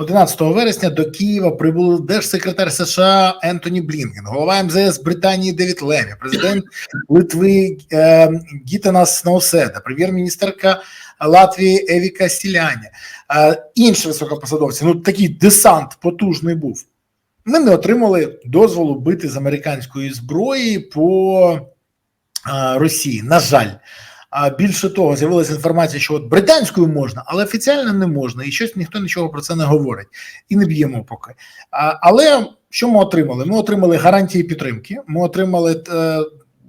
11 вересня до Києва прибули держсекретар США Ентоні Блінкен, голова МЗС Британії Девід Лемі, президент Литви е, Гітанас Науседа, прем'єр-міністерка Латвії Евіка Сіляня, е, інші високопосадовці. Ну такий десант потужний був. Ми не отримали дозволу бити з американської зброї по е, Росії. На жаль. А більше того, з'явилася інформація, що от британською можна, але офіціально не можна, і щось ніхто нічого про це не говорить і не б'ємо поки. А, але що ми отримали? Ми отримали гарантії підтримки. Ми отримали е,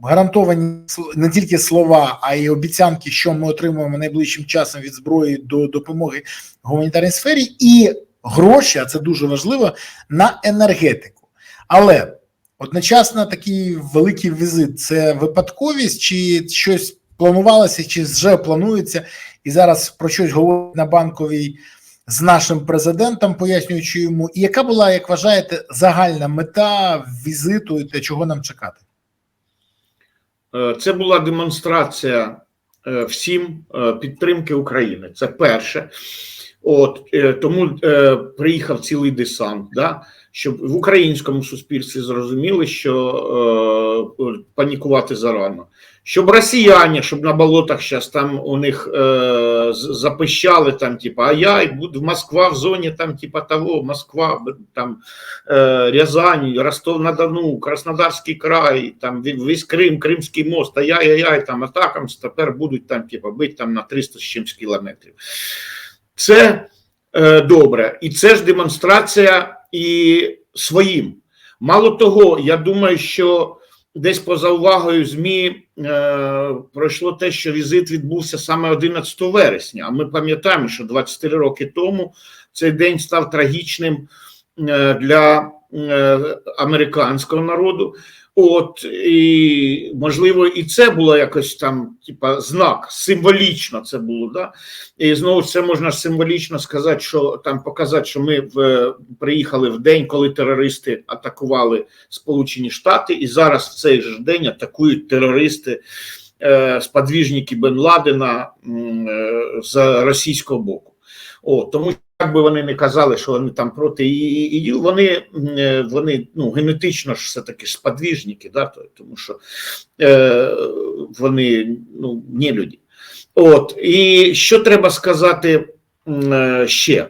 гарантовані не тільки слова, а й обіцянки, що ми отримуємо найближчим часом від зброї до допомоги в гуманітарній сфері, і гроші, а це дуже важливо, на енергетику. Але одночасно такий великий візит це випадковість, чи щось планувалося, чи вже планується, і зараз про щось говорить на банковій з нашим президентом, пояснюючи йому, і яка була, як вважаєте, загальна мета візиту та чого нам чекати? Е, Це була демонстрація е, всім е, підтримки України. Це перше. От тому приїхав цілий десант, да, щоб в українському суспільстві зрозуміли, що е, панікувати зарано. Щоб росіяни, щоб на болотах зараз там у них е, запищали там, типа, а я Москва в зоні там, типа того, Москва, там е, Рязань, Ростов-на-Дону, Краснодарський край, там весь Крим, Кримський мост, а я, я, я, там атакам тепер будуть там, типа, бити там на 300 з чимсь кілометрів. Це е, добре, і це ж демонстрація і своїм. Мало того, я думаю, що десь поза увагою ЗМІ е, пройшло те, що візит відбувся саме 11 вересня. А ми пам'ятаємо, що 24 роки тому цей день став трагічним е, для е, американського народу. От і можливо, і це було якось там, типа, знак, символічно це було, да. І знову це можна символічно сказати, що там показати, що ми в приїхали в день, коли терористи атакували Сполучені Штати, і зараз в цей же день атакують терористи, е, сподвіжники Бен Ладена е, з російського боку. О, тому як би вони не казали, що вони там проти іділ, вони, е, вони ну, генетично ж все-таки сподвіжники, да, тому що е, вони ну, не люди. От, і що треба сказати е, ще?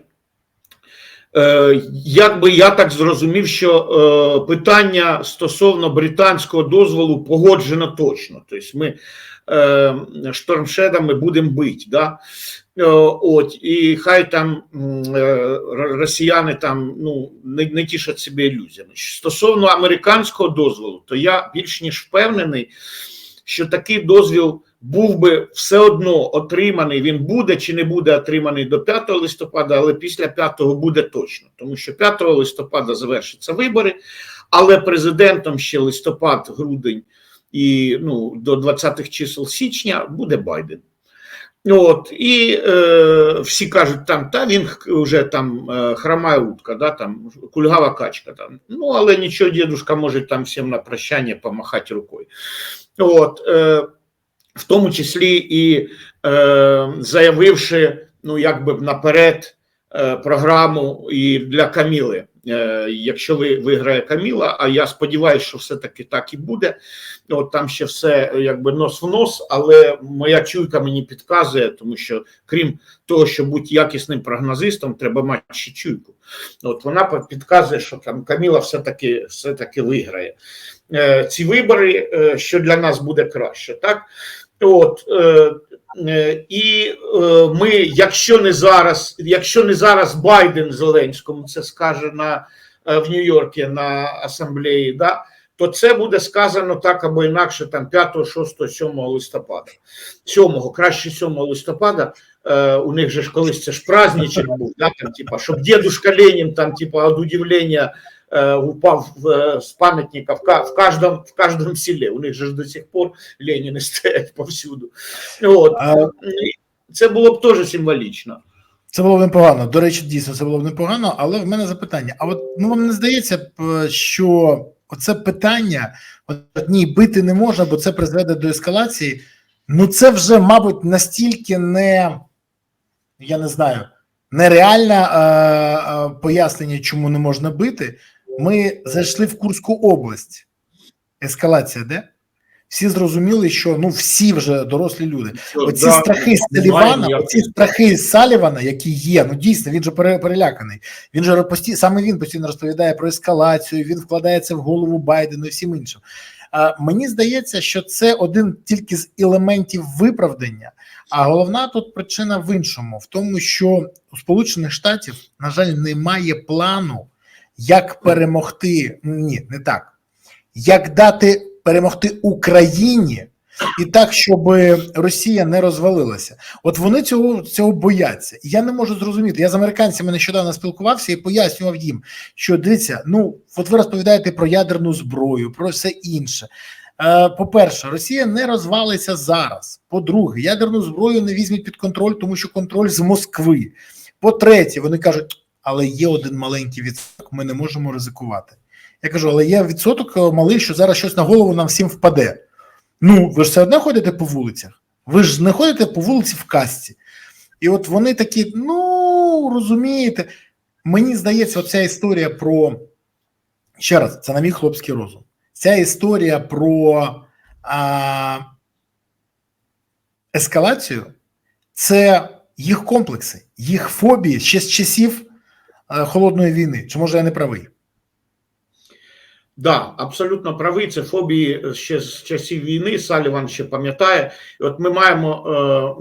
Е, Як би я так зрозумів, що е, питання стосовно британського дозволу погоджено точно. Тобто ми е, штормшедами будемо бити. Да? От, і хай там росіяни там ну, не, не тішать себе ілюзіями. Стосовно американського дозволу, то я більш ніж впевнений, що такий дозвіл був би все одно отриманий. Він буде чи не буде отриманий до 5 листопада, але після 5 буде точно, тому що 5 листопада завершаться вибори, але президентом ще листопад, грудень і ну, до 20-х чисел січня буде Байден. От, і е, всі кажуть, там та він вже там е, хромає утка, да, там кульгава качка. Там. Ну, але нічого, дідушка може там всім на прощання помахати рукою. От, е, в тому числі і е, заявивши, ну якби наперед е, програму і для Каміли. Е, якщо ви виграє Каміла, а я сподіваюся, що все-таки так і буде. От там ще все якби нос в нос, але моя чуйка мені підказує, тому що крім того, щоб бути якісним прогнозистом, треба мати ще чуйку. От вона підказує, що там Каміла все-таки все-таки виграє е, ці вибори, е, що для нас буде краще, так? От е, е, і е, ми, якщо не зараз, якщо не зараз Байден Зеленському це скаже на в Нью-Йорку на асамблеї, да, то це буде сказано так або інакше, там 5, 6, 7 листопада. 7, краще 7 листопада. У них же ж колись це ж праздничок був, да, там, типа, щоб дедушка Ленін там, типа, від удивлення упав в, е, пам'ятника в, ка- в, каждом, в каждом селі. У них же ж до сих пор Леніни стоять повсюду. От. А, Це було б теж символічно. Це було б непогано. До речі, дійсно це було б непогано, але в мене запитання: а от ну вам не здається, що оце питання: от ні, бити не можна, бо це призведе до ескалації. Ну це вже, мабуть, настільки не я не знаю, нереальне е, е, пояснення, чому не можна бити. Ми зайшли в Курську область. Ескалація, де? Всі зрозуміли, що ну всі вже дорослі люди. Оці Да, страхи Салівана, оці страхи Салівана, які є, ну дійсно, він же переляканий. Він же постійно, саме він постійно розповідає про ескалацію, він вкладається в голову Байдену і всім іншим. А, мені здається, що це один тільки з елементів виправдання. А головна тут причина в іншому: в тому, що у Сполучених Штатів, на жаль, немає плану, як перемогти. Ні, не так. Як дати перемогти Україні і так, щоб Росія не розвалилася. От вони цього цього бояться. І я не можу зрозуміти. Я з американцями нещодавно спілкувався і пояснював їм, що дивіться, ну от ви розповідаєте про ядерну зброю, про все інше. Е, По-перше, Росія не розвалиться зараз. По-друге, ядерну зброю не візьмуть під контроль, тому що контроль з Москви. По-третє, вони кажуть, але є один маленький відсоток, ми не можемо ризикувати. Я кажу, але є відсоток е, малий, що зараз щось на голову нам всім впаде. Ну, ви ж все одно ходите по вулицях. Ви ж не ходите по вулиці в касті. І от вони такі, ну розумієте, мені здається, оця історія про ще раз, це на мій хлопський розум. Ця історія про а, ескалацію це їх комплекси, їх фобії ще з часів холодної війни. Чи може я не правий? Да, абсолютно правий. Це фобії ще з часів війни. Саліван ще пам'ятає. От ми маємо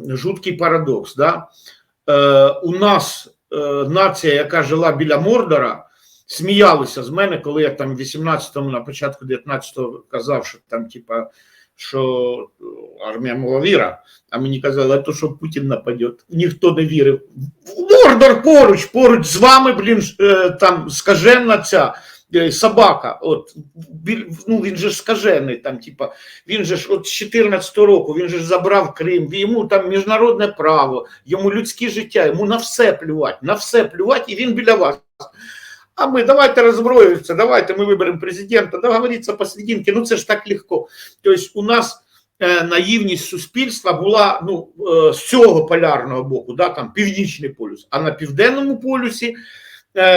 е, жуткий парадокс. Да? Е, у нас е, нація, яка жила біля Мордора, сміялися з мене, коли я там в 18-му, на початку 19-го казав, що там, типа, що армія маловіра, а мені казали, то що Путін нападе. Ніхто не вірив. Мордор поруч, поруч з вами, блін, е, там скажена ця е, собака. От ну він же ж скажений, там, типа, він же ж от з 14 року, він же ж забрав Крим, йому там міжнародне право, йому людське життя, йому на все плювати, на все плювати, і він біля вас. А ми давайте роззброюємося, давайте ми виберемо президента, договориться посерединки. Ну це ж так легко. Тобто, у нас е, наївність суспільства була ну, е, з цього полярного боку, да, там північний полюс, а на південному полюсі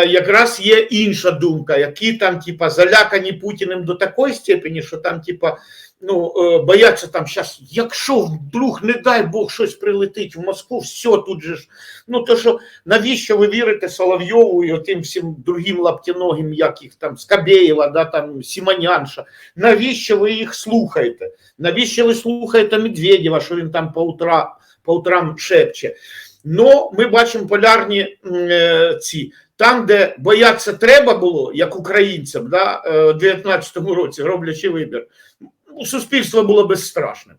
якраз є інша думка, які там, типа, залякані Путіним до такої степені, що там, типа, ну, е, бояться там зараз, якщо вдруг, не дай Бог, щось прилетить в Москву, все тут же ж. Ну то що навіщо ви вірите Соловйову і отим всім другим лаптіногим, як їх там Скабєєва, да, там Сімонянша? Навіщо ви їх слухаєте? Навіщо ви слухаєте Медведєва, що він там по, утра, по утрам шепче? Ну, ми бачимо полярні е, ці. Там, де бояться треба було, як українцям, да, е, у 19-му році, роблячи вибір, ну, суспільство було безстрашним.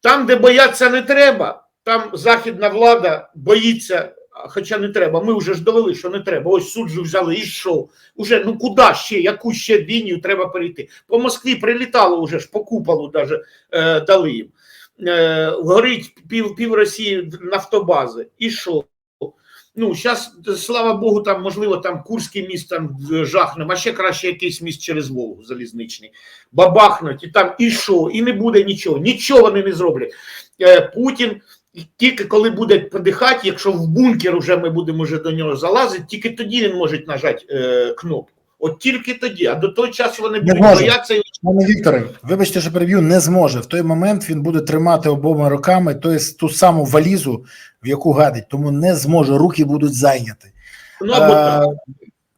Там, де бояться не треба, там західна влада боїться, хоча не треба. Ми вже ж довели, що не треба. Ось суд взяли і що? Уже ну куди ще, яку ще лінію треба перейти? По Москві прилітало вже ж по куполу даже е, дали їм. Е, горить пів, пів Росії нафтобази. І що? Ну, зараз, слава Богу, там, можливо, там Курський міст там жахнемо, а ще краще якийсь міст через Волгу залізничний. Бабахнуть, і там, і що? І не буде нічого. Нічого вони не зроблять. Е, Путін тільки коли буде подихати, якщо в бункер вже ми будемо вже до нього залазити, тільки тоді він може нажати е, кнопку. От тільки тоді, а до того часу вони будуть боятися і Пане Вікторе, вибачте, що переб'ю, не зможе. В той момент він буде тримати обома руками той, ту саму валізу, в яку гадить, тому не зможе, руки будуть зайняті. ну, так. А,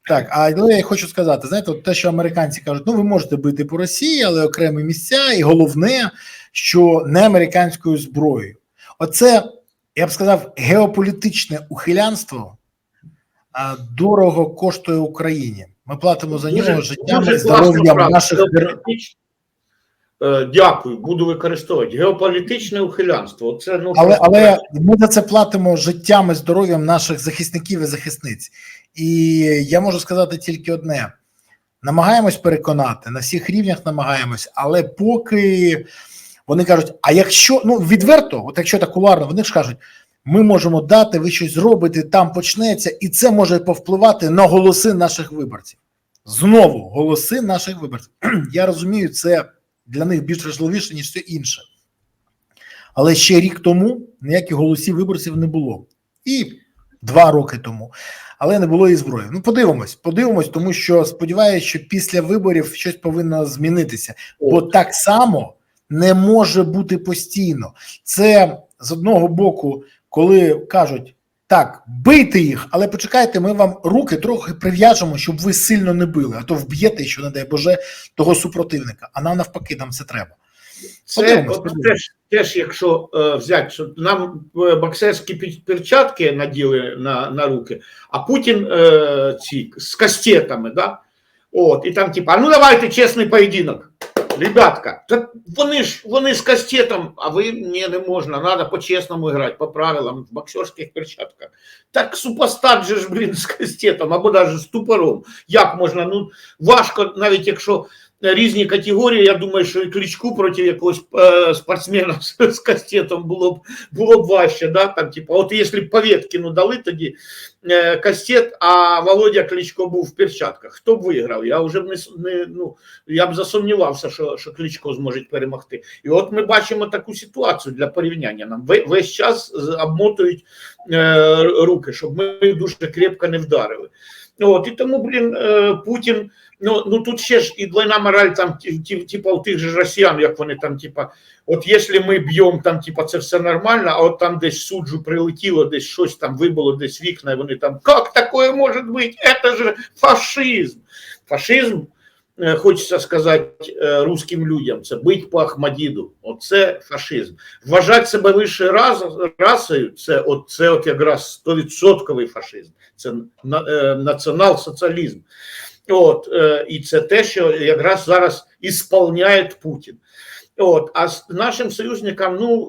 так, але я хочу сказати: знаєте, от те, що американці кажуть, ну ви можете бити по Росії, але окремі місця, і головне, що не американською зброєю. Оце, я б сказав, геополітичне ухилянство а, дорого коштує Україні. Ми платимо за нього життям і здоров'ям наших Е, Дякую, буду використовувати. Геополітичне ухилянство. Це, ну, Але але ми за це платимо життям і здоров'ям наших захисників і захисниць. І я можу сказати тільки одне: намагаємось переконати на всіх рівнях, намагаємось, але поки вони кажуть: а якщо ну відверто, от якщо так куларно, вони ж кажуть. Ми можемо дати, ви щось зробите, там почнеться, і це може повпливати на голоси наших виборців. Знову голоси наших виборців. Я розумію, це для них більш важливіше, ніж все інше. Але ще рік тому ніяких голосів виборців не було. І два роки тому, але не було і зброї. Ну, подивимось, подивимось, тому що сподіваюся, що після виборів щось повинно змінитися, бо так само не може бути постійно. Це з одного боку, коли кажуть. Так, бийте їх, але почекайте, ми вам руки трохи прив'яжемо, щоб ви сильно не били, а то вб'єте, що не дай Боже, того супротивника. А нам навпаки, нам це треба. Це теж, теж, якщо е, взяти, що нам е, боксерські перчатки наділи на, на руки, а Путін е, ці з кастетами, да? От, і там, типа, а ну давайте чесний поєдинок. Ребятка, так вони ж вони з кастетом, а ви ні, не можна, треба по-чесному грати, по правилам, в боксерських перчатках. Так супостат же ж, блін, з кастетом, або навіть з тупором. Як можна? Ну, важко, навіть якщо різні категорії. Я думаю, що і Кличку проти якогось е, спортсмена з, кастетом було б було б важче. Да? Там, типу, от якщо б Павєткіну дали тоді е, кастет, а Володя Кличко був в перчатках, хто б виграв? Я вже б не, не ну, я б засумнівався, що, що Кличко зможе перемогти. І от ми бачимо таку ситуацію для порівняння. Нам весь час обмотують е, руки, щоб ми дуже крепко не вдарили. От, і тому, блін, е, Путін, ну, ну тут ще ж і двойна мораль, там, типа у тих же росіян, як вони там, типа, от якщо ми б'ємо, там, типа, це все нормально, а от там десь суджу прилетіло, десь щось там вибило, десь вікна, і вони там, як таке може бути? Це ж фашизм. Фашизм, хочеться сказати е, русським людям, це бить по Ахмадіду. Оце фашизм. Вважати себе вищою раз, расою, це от, це от якраз 100% фашизм. Це на- е, націонал-соціалізм. От, е, і це те, що якраз зараз ісполняє Путін. От, а нашим союзникам, ну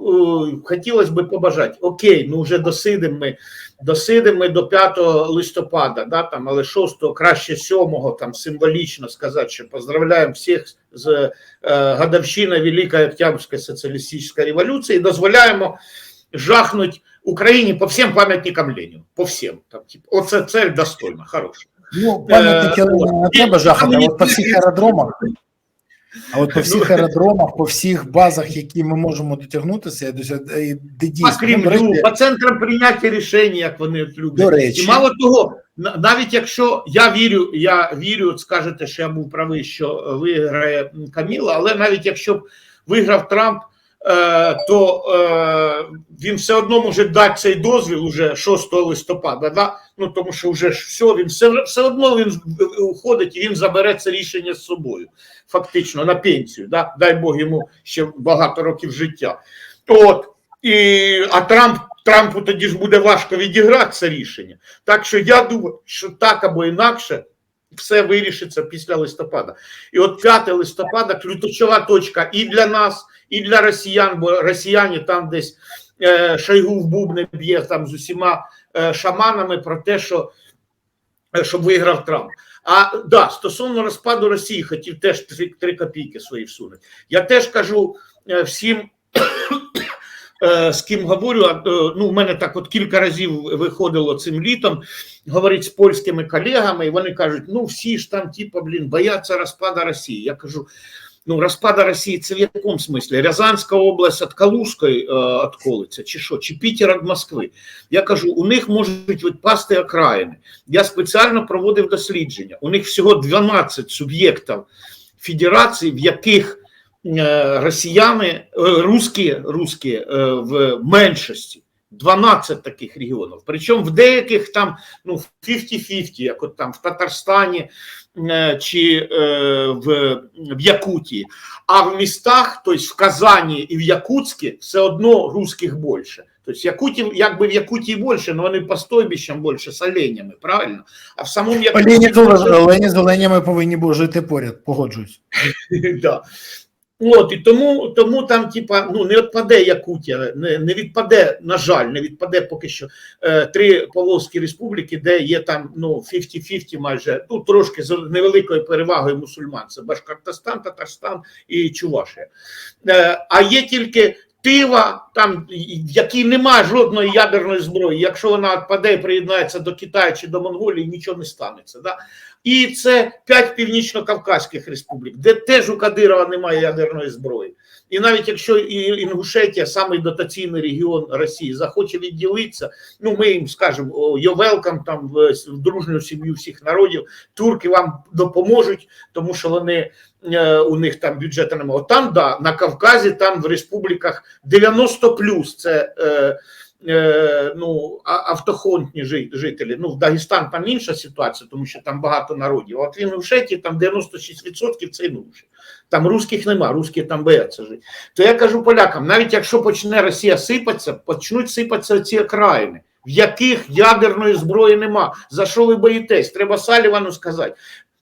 е, хотілося б побажати, окей, ну вже досидимо ми, досидимо до 5 листопада, да, там, але 6, краще 7, там символічно сказати, що поздравляємо всіх з е, годовщиною Великої Октябрьської соціалістичної революції, і дозволяємо жахнуть Україні по всім пам'ятникам Леніну, по всім. Там, типу, оце цель достойна, хороша. Ну, пам'ятники Е, Леніна не треба жахати, а от по всіх аеродромах. А от по всіх Ну. аеродромах, по всіх базах, які ми можемо дотягнутися, і де По дійсно. Ну, Кремлю, по центрам прийняття рішень, як вони люблять. До речі. І мало того, навіть якщо я вірю, я вірю, от скажете, що я був правий, що виграє Каміла, але навіть якщо б виграв Трамп, е, то е, він все одно може дати цей дозвіл уже 6 листопада. Да? Ну тому що вже ж все, він все, все одно він уходить і він забере це рішення з собою, фактично на пенсію. Да? Дай Бог йому ще багато років життя. От і а Трамп Трампу тоді ж буде важко відіграти це рішення. Так що я думаю, що так або інакше все вирішиться після листопада. І от 5 листопада ключова точка і для нас, і для росіян, бо росіяни там десь е, Шойгу в бубни б'є там з усіма шаманами про те, що е, щоб виграв Трамп. А да, стосовно розпаду Росії, хотів теж три, три копійки свої всунути. Я теж кажу е, всім е, з ким говорю, е, ну, в мене так от кілька разів виходило цим літом, говорить з польськими колегами, і вони кажуть, ну всі ж там, типу, блін, бояться розпаду Росії. Я кажу, ну розпада Росії це в якому смислі? Рязанська область від Калужської е, відколиться, чи що, чи Пітер від Москви. Я кажу, у них можуть відпасти окраїни. Я спеціально проводив дослідження. У них всього 12 суб'єктів федерації, в яких е, росіяни, е, русські, русські е, в меншості. 12 таких регіонів. Причому в деяких там ну 50-50, як от там в Татарстані е, чи е, в, в Якутії. А в містах, тобто в Казані і в Якутське, все одно русських більше. Тобто Якутів, якби в Якутії більше, але вони по стойбищам більше з оленями, правильно? А в самому Якуті... Олені з Оленями повинні жити поряд, погоджуюсь. да. От, і тому, тому там, типа, ну, не відпаде Якутія, не, не відпаде, на жаль, не відпаде поки що е, три Поволзькі республіки, де є там ну, 50-50 майже, ну, трошки з невеликою перевагою мусульман. Це Башкортостан, Татарстан і Чувашія. Е, а є тільки Тива, там, якій немає жодної ядерної зброї. Якщо вона відпаде і приєднається до Китаю чи до Монголії, нічого не станеться. Да? І це п'ять північно-кавказьких республік, де теж у Кадирова немає ядерної зброї. І навіть якщо Інгушетія, самий дотаційний регіон Росії, захоче відділитися, ну ми їм скажемо йовелкам welcome», там в, дружню сім'ю всіх народів, турки вам допоможуть, тому що вони е, у них там бюджету немає. Там да, на Кавказі, там в республіках 90 плюс це. Е, ну, автохонтні жи- жителі. Ну, в Дагестан там інша ситуація, тому що там багато народів. От в Інгушетії там 96% це інуші. Там русських нема, русські там бояться жити. То я кажу полякам: навіть якщо почне Росія сипатися, почнуть сипатися ці окраїни, в яких ядерної зброї нема. За що ви боїтесь? Треба Салівану сказати.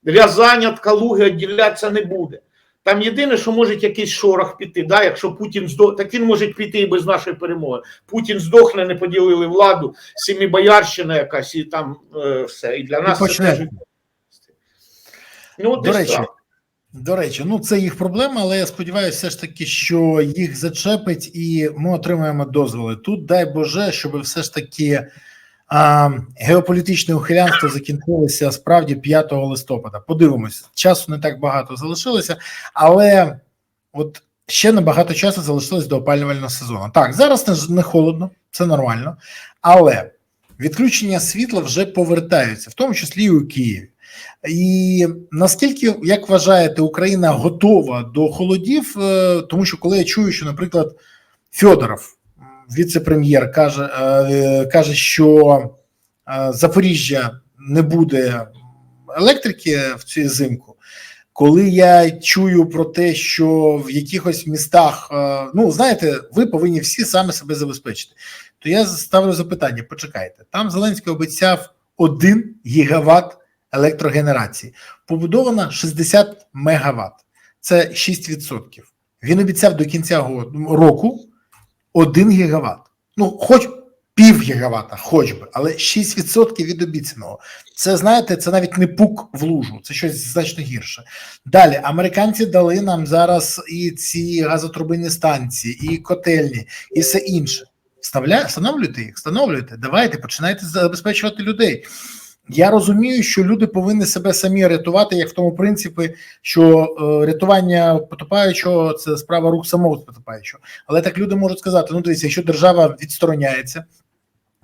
Рязань від Калуги відділятися не буде. Там єдине, що може якийсь шорох піти, да, якщо Путін здох, так він може піти і без нашої перемоги. Путін здохне, не поділили владу, Семібоярщина якась, і там е, все. І для нас почне. це теж. Ну, До речі, так. До речі, ну це їх проблема, але я сподіваюся, все ж таки, що їх зачепить, і ми отримаємо дозволи. Тут дай Боже, щоб все ж таки геополітичне ухилянство закінчилося справді 5 листопада. Подивимось, часу не так багато залишилося, але от ще небагато часу залишилось до опалювального сезону. Так, зараз не, холодно, це нормально, але відключення світла вже повертаються, в тому числі і у Києві. І наскільки, як вважаєте, Україна готова до холодів? Е, Тому що коли я чую, що, наприклад, Федоров, м, віце-прем'єр, каже, е, каже, що е, Запоріжжя не буде електрики в цю зимку. Коли я чую про те, що в якихось містах, е, ну знаєте, ви повинні всі саме себе забезпечити, то я ставлю запитання: почекайте, там Зеленський обіцяв 1 гігават електрогенерації. Побудовано 60 мегаватт. Це 6%. Він обіцяв до кінця року 1 гігават. Ну, хоч пів гігавата, хоч би, але 6% від обіцяного. Це знаєте, це навіть не пук в лужу, це щось значно гірше. Далі американці дали нам зараз і ці газотурбинні станції, і котельні, і все інше. Встановлюйте їх, встановлюйте, давайте, починайте забезпечувати людей. Я розумію, що люди повинні себе самі рятувати, як в тому принципі, що е, рятування потопаючого це справа рук самого потопаючого. Але так люди можуть сказати: ну дивіться, якщо держава відстороняється,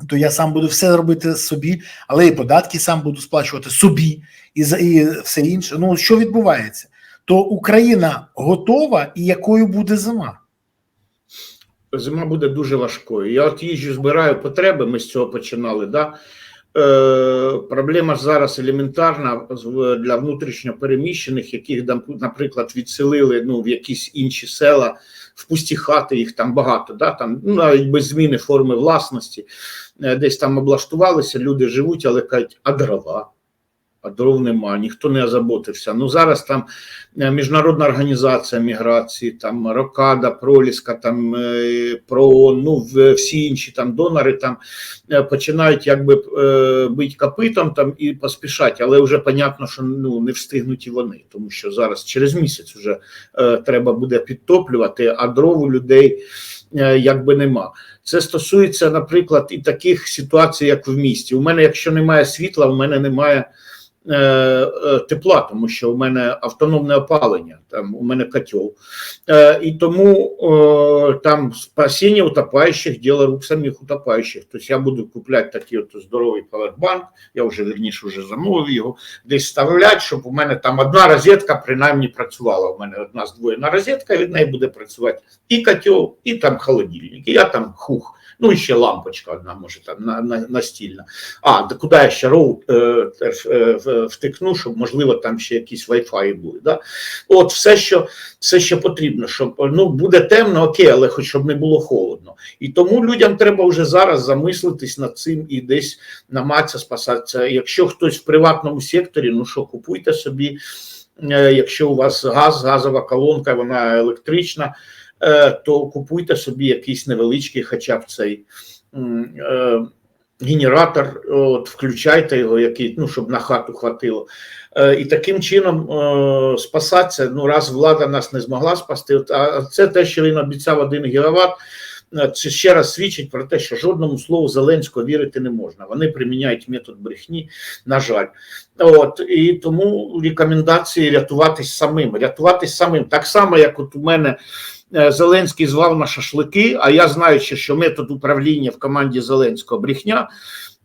то я сам буду все робити собі, але і податки сам буду сплачувати собі, і і все інше. Ну що відбувається? То Україна готова, і якою буде зима? зима буде дуже важкою. Я от їжджу, збираю потреби, ми з цього починали. Да? Е, проблема зараз елементарна для внутрішньо переміщених, яких, наприклад, відселили ну, в якісь інші села, в пусті хати, їх там багато, да? там, ну, навіть без зміни форми власності, Е, десь там облаштувалися, люди живуть, але кажуть, а дрова? А дров нема, ніхто не озаботився. Ну зараз там е, міжнародна організація міграції, там Рокада, Проліска, там е, ПРООН, ну всі інші там донори там е, починають якби бити копитом там і поспішати, але вже понятно, що ну не встигнуть і вони, тому що зараз через місяць вже треба буде підтоплювати, а дров у людей якби нема. Це стосується, наприклад, і таких ситуацій, як в місті. У мене, якщо немає світла, у мене немає тепла, тому що у мене автономне опалення, там у мене котел. Е, і тому е, там спасіння утопаючих діло рук самих утопаючих. Тобто я буду купляти такий от здоровий павербанк, я вже верніше вже замовив його, десь вставляти, щоб у мене там одна розетка принаймні працювала. У мене одна здвоєна розетка, від неї буде працювати і котел, і там холодильник, і я там хух. Ну, і ще лампочка одна, може, там на, на, настільна. А, куди я ще роут е, е, втикну, щоб, можливо, там ще якісь Wi-Fi були. Да? От все, що, все, що потрібно, щоб ну, буде темно, окей, але хоч щоб не було холодно. І тому людям треба вже зараз замислитись над цим і десь намагатися спасатися. Якщо хтось в приватному секторі, ну що, купуйте собі, е, якщо у вас газ, газова колонка, вона електрична, е, то купуйте собі якийсь невеличкий, хоча б цей. е, Генератор, от включайте його, який ну щоб на хату хватило, е, і таким чином е, спасатися. Ну раз влада нас не змогла спасти, а це те, що він обіцяв 1 гігават. Е, це ще раз свідчить про те, що жодному слову Зеленського вірити не можна. Вони приміняють метод брехні, на жаль. От і тому рекомендації рятуватись самим, рятуватись самим. Так само, як от у мене е, Зеленський звав на шашлики. А я знаючи, що метод управління в команді Зеленського брехня.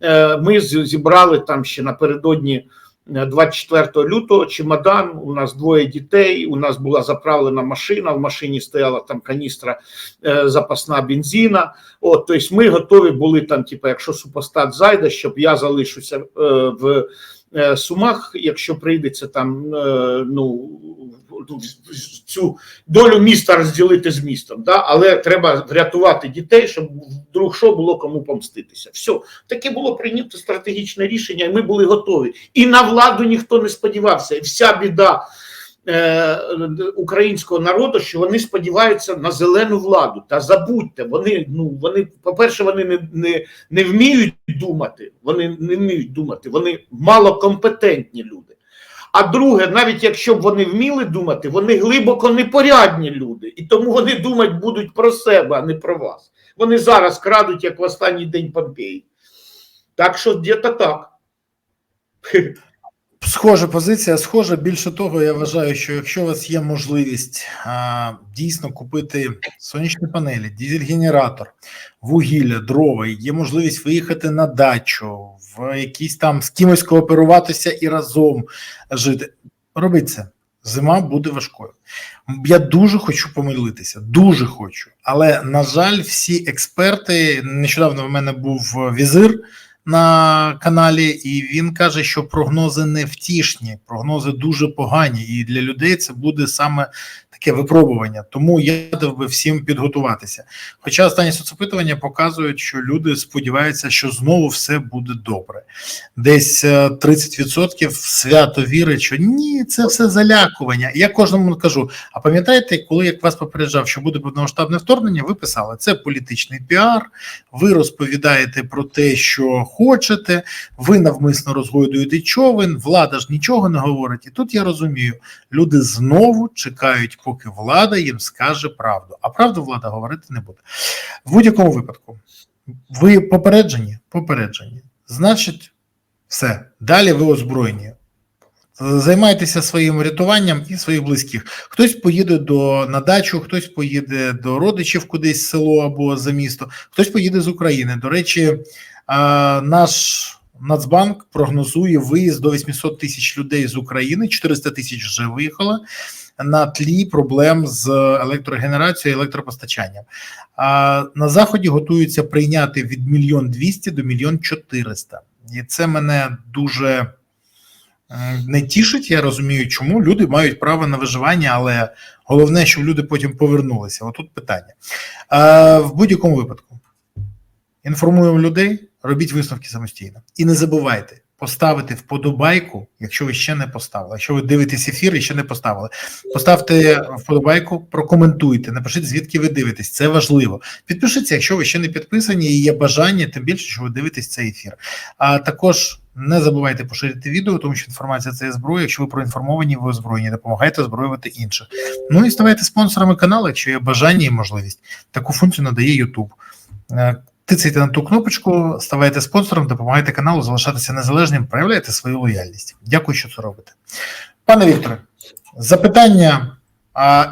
е, Ми зібрали там ще напередодні 24 лютого чемодан. У нас двоє дітей. У нас була заправлена машина. В машині стояла там каністра е, запасна бензина. От, тобто ми готові були там, типу, якщо супостат зайде, щоб я залишуся е, в е, Сумах, якщо прийдеться там е, ну цю долю міста розділити з містом. Да? Але треба врятувати дітей, щоб вдруг що було кому помститися. Все, таке було прийнято стратегічне рішення, і ми були готові. І на владу ніхто не сподівався. І вся біда е, українського народу, що вони сподіваються на зелену владу. Та забудьте, вони ну вони, по-перше, вони не, не, не вміють думати. Вони не вміють думати, вони малокомпетентні люди. А друге, навіть якщо б вони вміли думати, вони глибоко непорядні люди, і тому вони думати будуть про себе, а не про вас. Вони зараз крадуть, як в останній день Помпеї. Так що десь так. Схожа позиція, схожа. Більше того, я вважаю, що якщо у вас є можливість а, дійсно купити сонячні панелі, дизель-генератор, вугілля, дрова, є можливість виїхати на дачу, в якийсь там з кимось кооперуватися і разом жити. Робіть це. Зима буде важкою. Я дуже хочу помилитися, дуже хочу. Але на жаль, всі експерти нещодавно в мене був візир на каналі, і він каже, що прогнози не втішні, прогнози дуже погані, і для людей це буде саме таке випробування. Тому я радив би всім підготуватися. Хоча останні соцопитування показують, що люди сподіваються, що знову все буде добре. Десь е, 30% свято вірить, що ні, це все залякування. Я кожному кажу: а пам'ятаєте, коли я вас попереджав, що буде повномасштабне вторгнення, ви писали це політичний піар, ви розповідаєте про те, що хочете, ви навмисно розгойдуєте човен, влада ж нічого не говорить. І тут я розумію, люди знову чекають, поки влада їм скаже правду. А правду влада говорити не буде. В будь-якому випадку, ви попереджені? Попереджені. Значить, все. Далі ви озброєні. Займайтеся своїм рятуванням і своїх близьких. Хтось поїде до на дачу, хтось поїде до родичів кудись в село або за місто, хтось поїде з України. До речі, наш Нацбанк прогнозує виїзд до 800 тисяч людей з України, 400 тисяч вже виїхало на тлі проблем з електрогенерацією і електропостачанням. А на заході готуються прийняти від мільйон двісті до мільйон чотириста, і це мене дуже не тішить. Я розумію, чому люди мають право на виживання, але головне, щоб люди потім повернулися. Отут питання. А, в будь-якому випадку інформуємо людей, робіть висновки самостійно. І не забувайте поставити вподобайку, якщо ви ще не поставили. Якщо ви дивитесь ефір і ще не поставили, поставте вподобайку, прокоментуйте, напишіть, звідки ви дивитесь. Це важливо. Підпишіться, якщо ви ще не підписані і є бажання, тим більше, що ви дивитесь цей ефір. А також не забувайте поширити відео, тому що інформація це є зброя. Якщо ви проінформовані, ви озброєні, допомагайте озброювати інших. Ну і ставайте спонсорами каналу, якщо є бажання і можливість. Таку функцію надає YouTube. Тицяйте на ту кнопочку, ставайте спонсором, допомагайте каналу залишатися незалежним, проявляйте свою лояльність. Дякую, що це робите. Пане Вікторе, запитання,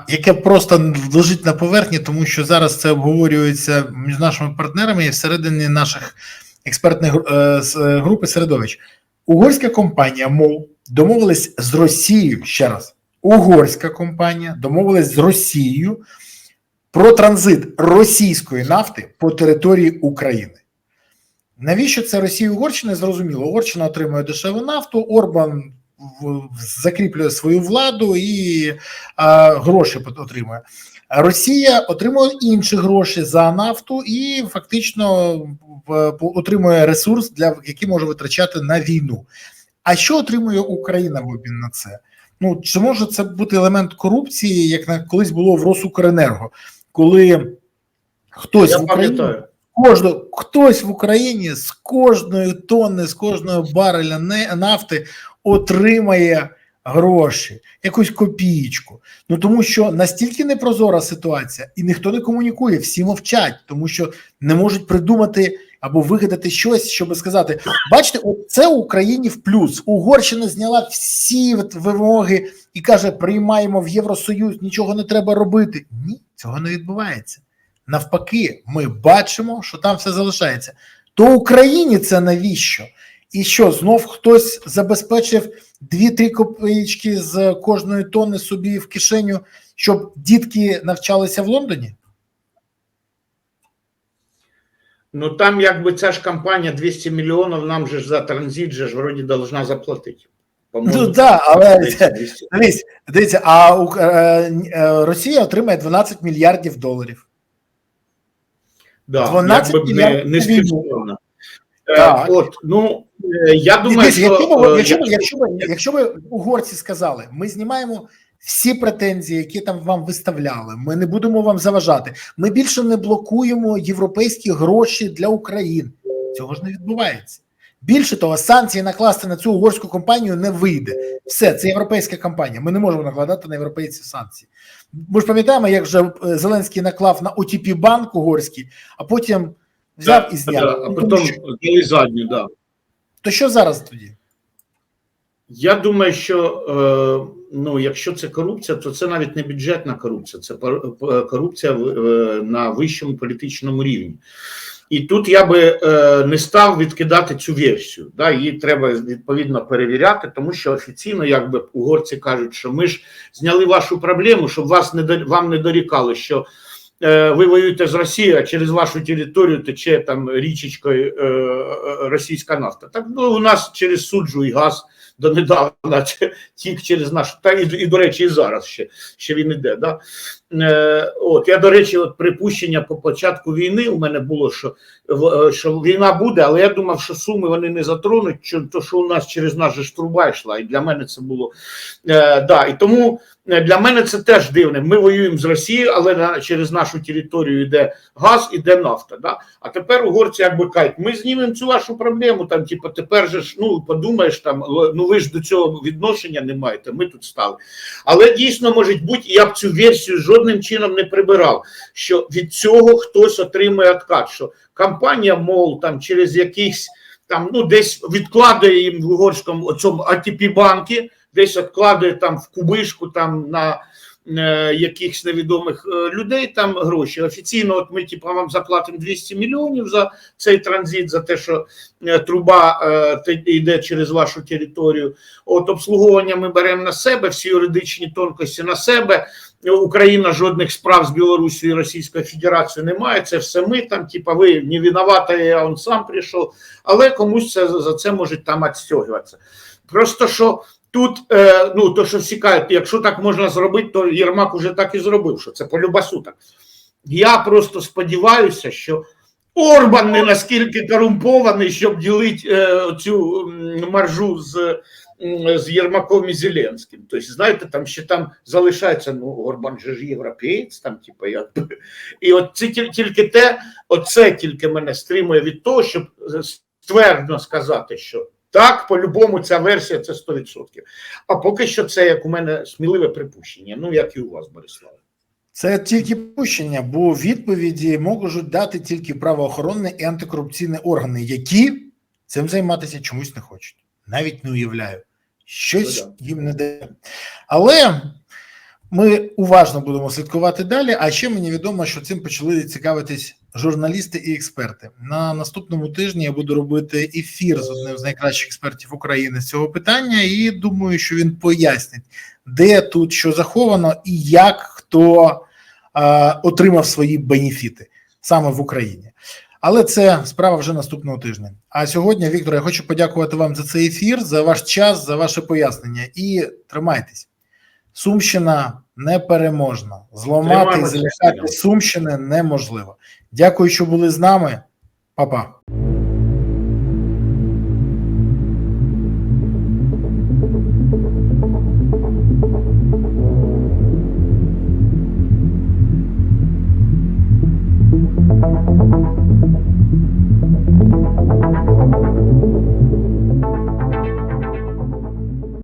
яке просто лежить на поверхні, тому що зараз це обговорюється між нашими партнерами і всередині наших експертних е, е, групи середовищ. Угорська компанія МОЛ домовилась з Росією ще раз. Угорська компанія домовилась з Росією про транзит російської нафти по території України. Навіщо це Росія і Угорщина? Зрозуміло. Угорщина отримує дешеву нафту, Орбан закріплює свою владу і а, гроші отримує. Росія отримує інші гроші за нафту і фактично отримує ресурс, для який може витрачати на війну. А що отримує Україна в обмін на це? Ну чи може це бути елемент корупції, як на колись було в Росукренерго, коли хтось Я в Україні кожну, хтось в Україні з кожної тонни, з кожного бареля не- нафти отримає гроші, якусь копієчку. Ну тому що настільки непрозора ситуація, і ніхто не комунікує, всі мовчать, тому що не можуть придумати або вигадати щось, щоб сказати: бачите, це Україні в плюс. Угорщина зняла всі вимоги і каже: приймаємо в Євросоюз, нічого не треба робити. Ні, цього не відбувається. Навпаки, ми бачимо, що там все залишається. То Україні це навіщо? І що знов хтось забезпечив 2-3 копеечки з кожної тонни собі в кишеню, щоб дітки навчалися в Лондоні? Ну там якби ця ж компанія 200 мільйонів нам же ж за транзит же ж вроді должна заплатити. Ну да, але дивіться, дивіться, а е, е, Росія отримає 12 мільярдів доларів. Да, 12 якби б не, мільярдів не. Е, Так. От, ну, я думаю, Дивіться, що... якщо, е, якщо, ви, якщо, ви угорці сказали, ми знімаємо всі претензії, які там вам виставляли, ми не будемо вам заважати. Ми більше не блокуємо європейські гроші для України. Цього ж не відбувається. Більше того, санкції накласти на цю угорську компанію не вийде. Все, це європейська компанія. Ми не можемо накладати на європейців санкції. Ми ж пам'ятаємо, як вже е, Зеленський наклав на OTP банк угорський, а потім взяв Да, і зняв. да, а потім дали задню, да. То що зараз тоді? Я думаю, що е, ну, якщо це корупція, то це навіть не бюджетна корупція, це пор- корупція е, на вищому політичному рівні. І тут я би е, не став відкидати цю версію. Да, її треба відповідно перевіряти, тому що офіційно, якби угорці кажуть, що ми ж зняли вашу проблему, щоб вас не вам не дорікали, що е, ви воюєте з Росією, а через вашу територію тече там річечкою е, е, російська нафта. Так ну у нас через суджу і газ донедавна тік через нашу, та і, і до речі, і зараз ще, ще він іде. Да? Е, от я до речі, от припущення по початку війни у мене було, що, е, що війна буде, але я думав, що суми вони не затронуть, що, то що у нас через нас же ж труба йшла, і для мене це було е, да, і тому е, для мене це теж дивне. Ми воюємо з Росією, але на, через нашу територію йде газ, іде нафта. Да? А тепер угорці якби кажуть, ми знімемо цю вашу проблему. Там, типу, тепер же ж ну подумаєш там, ну ви ж до цього відношення не маєте. Ми тут стали. Але дійсно може бути, я б цю версію жодним чином не прибирав. Що від цього хтось отримує откат. Що компанія, мол, там через якихось там ну десь відкладає їм в угорському цьому ATP банки, десь відкладає там в кубишку там на е, якихось невідомих е, людей там гроші. Офіційно, от ми типу, вам заплатимо 200 мільйонів за цей транзит, за те, що е, труба е, йде через вашу територію. От обслуговування ми беремо на себе, всі юридичні тонкості на себе. Україна жодних справ з Білорусією і Російською Федерацією не має. Це все ми там, типа, ви не винуваті, я он сам прийшов. Але комусь це за це можуть там відстягуватися. Просто що тут, е, ну то що всі кажуть, якщо так можна зробити, то Єрмак уже так і зробив, що це по любасу так. Я просто сподіваюся, що Орбан не наскільки корумпований, щоб ділити е, цю маржу з, з Єрмаком і Зеленським. Тобто, знаєте, там ще там залишається, ну, Орбан же ж європеєць, там, типу, якби. І от це тільки те, оце тільки мене стримує від того, щоб ствердно сказати, що так, по-любому, ця версія це 100%. А поки що це як у мене сміливе припущення, ну як і у вас, Борислав. Це тільки пущення, бо відповіді можуть дати тільки правоохоронні і антикорупційні органи, які цим займатися чомусь не хочуть. Навіть не уявляю, щось Ну їм не дає. Але ми уважно будемо слідкувати далі. А ще мені відомо, що цим почали цікавитись журналісти і експерти. На наступному тижні я буду робити ефір з одним з найкращих експертів України з цього питання, і думаю, що він пояснить, де тут що заховано і як хто е, отримав свої бенефіти саме в Україні. Але це справа вже наступного тижня. А сьогодні, Віктор, я хочу подякувати вам за цей ефір, за ваш час, за ваше пояснення. І тримайтесь. Сумщина непереможна. Зламати і залишати залякати Сумщини неможливо. Дякую, що були з нами. Па-па.